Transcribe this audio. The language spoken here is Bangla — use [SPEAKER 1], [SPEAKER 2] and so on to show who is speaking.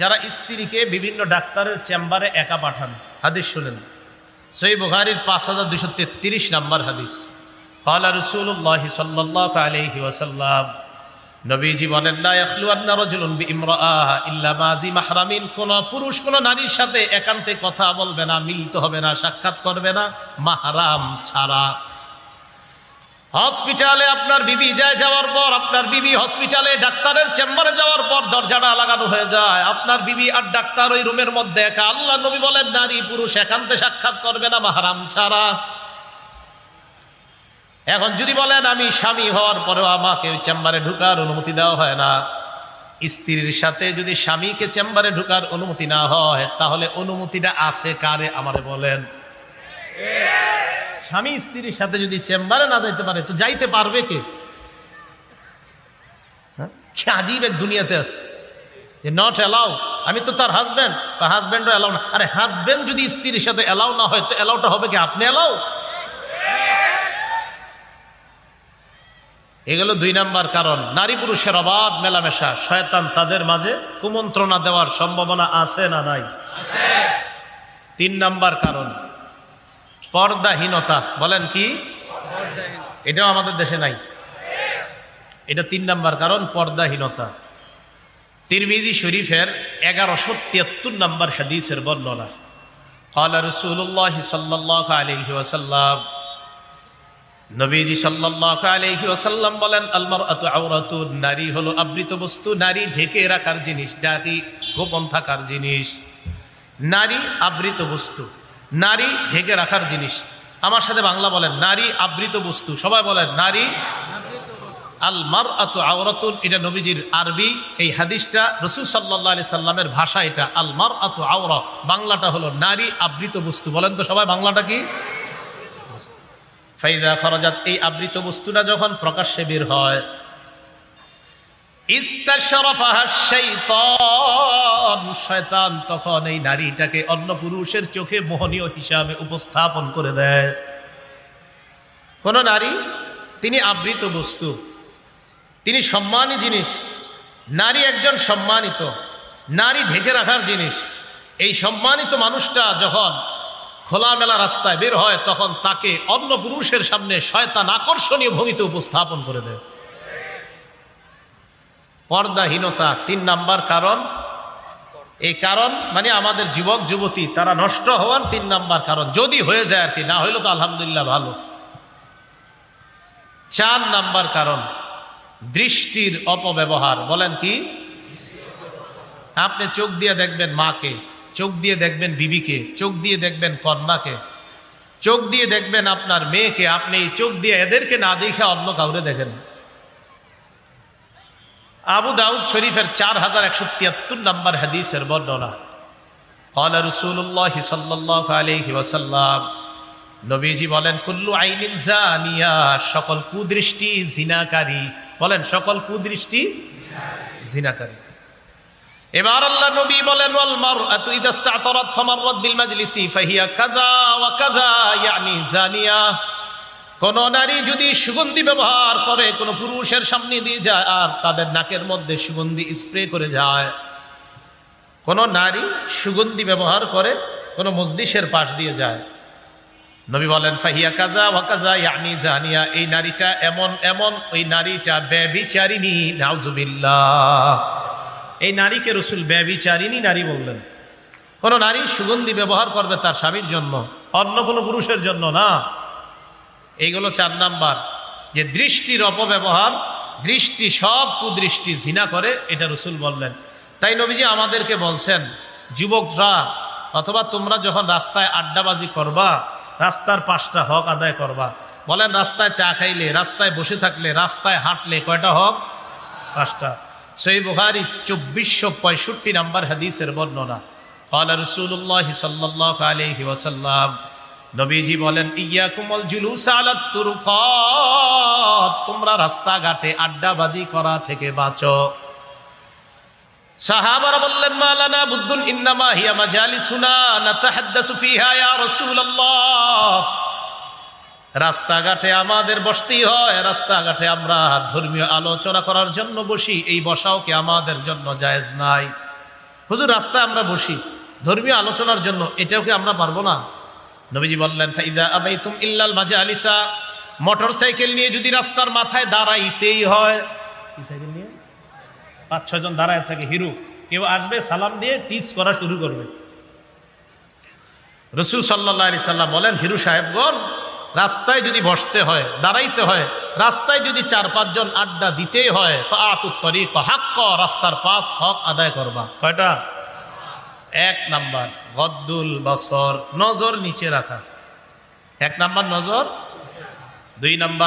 [SPEAKER 1] যারা স্ত্রীকে বিভিন্ন ডাক্তারের চেম্বারে একা পাঠান। হাদিস শুনেন। সই বুখারির পাঁচ হাজার দুশো তেত্রিশ নাম্বার হাদিস। কালা রসুল্লাহ সাল্লাহ আলহি ওয়াসাল্লাম, নবীজি বলেন না ইয়াখলুয়ান্না রাজুলুন বিইমরাআহ ইল্লা মাজি মাহরামিন। কোন পুরুষ, কোন নারীর সাথে একান্তে কথা বলবে না, মিলিত হবে না, সাক্ষাৎ করবে না। মাহরাম ছাড়া। হসপিটালে আপনার বিবি যায় যাওয়ার পর, আপনার বিবি হসপিটালে ডাক্তারের চেম্বারে যাওয়ার পর দরজাটা লাগানো হয়ে যায়। আপনার বিবি আর ডাক্তার ওই রুমের মধ্যে একা। আল্লাহ নবী বলেন, নারী পুরুষ একান্তে সাক্ষাৎ করবে না, মাহারাম ছাড়া। এখন যদি বলেন, আমি স্বামী হওয়ার পরেও আমাকে ওই চেম্বারে ঢুকার অনুমতি দেওয়া হয় না। স্ত্রীর সাথে যদি স্বামীকে চেম্বারে ঢুকার অনুমতি না হয়, তাহলে অনুমতিটা আছে কারে আমারে বলেন? স্বামী স্ত্রীর সাথে যদি চেম্বারে না যাইতে পারে, তো যাইতে পারবে কে? হ্যাঁ? আজীব এক দুনিয়াতে আছে। যে নট অ্যালাউ আমি তো তার হাজব্যান্ড বা হাজব্যান্ডও অ্যালাউ না। আরে হাজব্যান্ড যদি স্ত্রীর সাথে অ্যালাউ না হয়, তো অ্যালাউটা হবে কি? আপনি অ্যালাউ এগুলো দুই নাম্বার কারণ। নারী পুরুষের অবাধ মেলামেশা। শয়তান তাদের মাঝে কুমন্ত্রণা দেওয়ার সম্ভাবনা আছে না নাই? তিন নাম্বার কারণ। পর্দাহীনতা বলেন কি এটাও আমাদের দেশে নাই এটা তিন নাম্বার কারণ পর্দাহীনতা তিরমিজি শরীফের এগারোশো তিয়াত্তর নাম্বার হাদিসের বর্ণনা قال رسول الله صلى الله عليه وسلم নবীজি সাল্লাল্লাহু আলাইহি ওয়াসাল্লাম বলেন আলমারআতু আওরাতুন নারী হলো আবৃত বস্তু নারী ঢেকে রাখার জিনিস নারী গোপন থাকার জিনিস নারী আবৃত বস্তু নারী ঢেকে রাখার জিনিস। আমার সাথে বাংলা বলেন, নারী আবৃত বস্তু। সবাই বলেন, নারী আল মার আত আওরাতুন। এটা নবীজির আরবি। এই হাদিসটা রসুল সাল্লাহ আলি সাল্লামের ভাষা এটা। আল মার আতু আওরা। বাংলাটা হলো নারী আবৃত বস্তু। বলেন তো সবাই বাংলাটা কি? ফাইদা খরজাত। এই আবৃত বস্তুটা যখন প্রকাশ্যে বের হয় শয়তান তখন এই নারীটাকে অন্য পুরুষের চোখে মোহনীয় হিসাবে উপস্থাপন করে দেয়। কোন নারী, তিনি আবৃত বস্তু, তিনি সম্মানী জিনিস, নারী একজন সম্মানিত, নারী ঢেকে রাখার জিনিস। এই সম্মানিত মানুষটা যখন খোলামেলা রাস্তায় বের হয়, তখন তাকে অন্য পুরুষের সামনে শয়তান আকর্ষণীয় ভঙ্গিতে উপস্থাপন করে দেয়। পর্দাহীনতা তিন নাম্বার কারণ। এই কারণ মানে আমাদের যুবক, যুবতী, তারা নষ্ট হওয়ার তিন নাম্বার কারণ। যদি হয়ে যায় আর কি, না হইলে তো আলহামদুলিল্লাহ ভালো। চার নাম্বার কারণ, দৃষ্টির অপব্যবহার। বলেন কি? আপনি চোখ দিয়ে দেখবেন মাকে, চোখ দিয়ে দেখবেন বিবিকে, চোখ দিয়ে দেখবেন কন্যাকে, চোখ দিয়ে দেখবেন আপনার মেয়েকে। আপনি এই চোখ দিয়ে এদেরকে না দেখে অন্য কাউরে দেখেন। আবু দাউদ শরীফের চার হাজার একশো তিয়াত্তর নম্বর হাদিসের বর্ণনা قال رسول الله صلى الله عليه وسلم নবীজি বলেন কুল্লু আইনিন জানিয়া সকল কুদৃষ্টি জিনাকারী বলেন সকল কুদৃষ্টি জিনাকারী এবার আল্লাহ নবী বলেন ওয়াল মারআতু ইদা ইসতাতরাত ফামাররাত বিল মাজলিসি ফাহিয়া কাযা ওয়া কাযা ইয়ানি জানিয়া কোন নারী যদি সুগন্ধি ব্যবহার করে, কোন পুরুষের সামনে দিয়ে যায় আর তাদের নাকের মধ্যে সুগন্ধি স্প্রে করে যায়, কোন নারী সুগন্ধি ব্যবহার করে, কোন মজলিসের পাশ দিয়ে যায়। নবী বলেন, ফাহিয়া কাজা ওয়াকাজা ইয়ানি জানিয়া, এই নারীটা এমন এমন, ওই নারীটা ব্যবিচারিণী, নাউজুবিল্লাহ। এই নারীকে রসুল ব্যবিচারিণী নারী বললেন। কোন নারী সুগন্ধি ব্যবহার করবে তার স্বামীর জন্য, অন্য কোনো পুরুষের জন্য না। এইগুলো চার নাম্বার যে দৃষ্টির অপব্যবহার দৃষ্টি সব কুদৃষ্টি জিনা করে এটা রসুল বললেন তাই নবীজি আমাদেরকে বলছেন যুবকরা অথবা তোমরা যখন রাস্তায় আড্ডাবাজি করবা রাস্তার পাঁচটা হক আদায় করবা বলেন রাস্তায় চা খাইলে রাস্তায় বসে থাকলে রাস্তায় হাঁটলে কয়টা হক পাঁচটা সই বুহারি চব্বিশশো পঁয়ষট্টি নাম্বার হাদিসের বর্ণনা قال رسول الله صلى الله عليه وسلم নবীজি বলেন ইয়া কুমল জুলুস আলাত তুরুকাত তোমরা রাস্তাঘাটে আড্ডাবাজি করা থেকে বাঁচো। সাহাবারা বললেন, মালানা বুদ্দুন ইন্নামা হিয়া মাজালিসুনা, নাতাহাদ্দাসু ফিহা ইয়া রাসূলুল্লাহ। রাস্তাঘাটে আমাদের বসতেই হয়, রাস্তাঘাটে আমরা ধর্মীয় আলোচনা করার জন্য বসি, এই বসাও কি আমাদের জন্য জায়েজ নাই? হুজুর, রাস্তায় আমরা বসি, ধর্মীয় আলোচনার জন্য, এটাও কি আমরা পারব না? নবীজি বললেন, ফাইদা আবাইতুম ইল্লাল মাজা আলিসা মোটর সাইকেল নিয়ে যদি রাস্তার মাথায় দাঁড়াইতেই হয়। কি সাইকেল নিয়ে? পাঁচ ছজন দাঁড়ায় থাকে, হিরো। কেউ আসবে, সালাম দিয়ে টিস করা শুরু করবে। রসুল সাল্লাহ আলি সাল্লাম বলেন, হিরু সাহেবগণ, রাস্তায় যদি বসতে হয়, দাঁড়াইতে হয়, রাস্তায় যদি চার পাঁচজন আড্ডা দিতেই হয় রাস্তার পাস হক আদায় করবা। কয়টা? এক নাম্বার গদ্দুল বসর নজর নিচে রাখা। এক নাম্বার নজর? দুই নাম্বার।